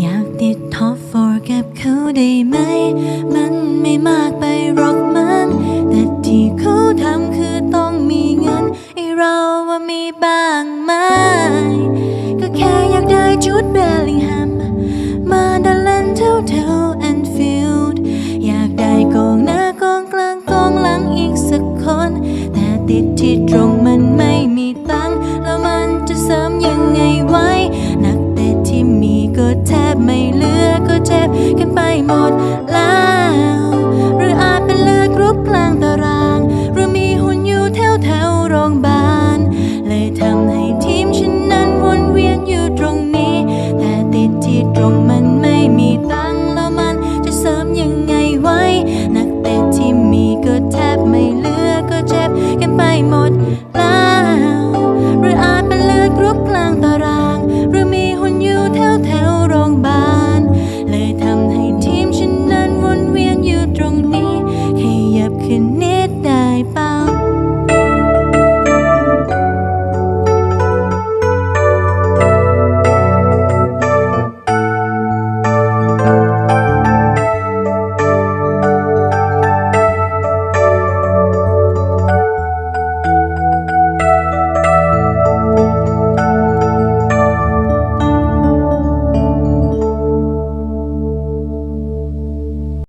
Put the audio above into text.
อยากติดท็อปโฟร์กับเขาได้ไหม มันไม่มากไปหรอกมัน แต่ที่เขาทำคือต้องมีเงินไอเราว่ามีบ้างไหม ก็แค่อยากได้จุดเบลลิงแฮม มาดันเล่นแถวแถวแอนฟิลด์อยากได้กองหน้ากองกลางกองหลังอีกสักคน แต่ติดที่ตรงมันไม่ ไม่เหลือก็เจ็บกันไปหมดแล้ว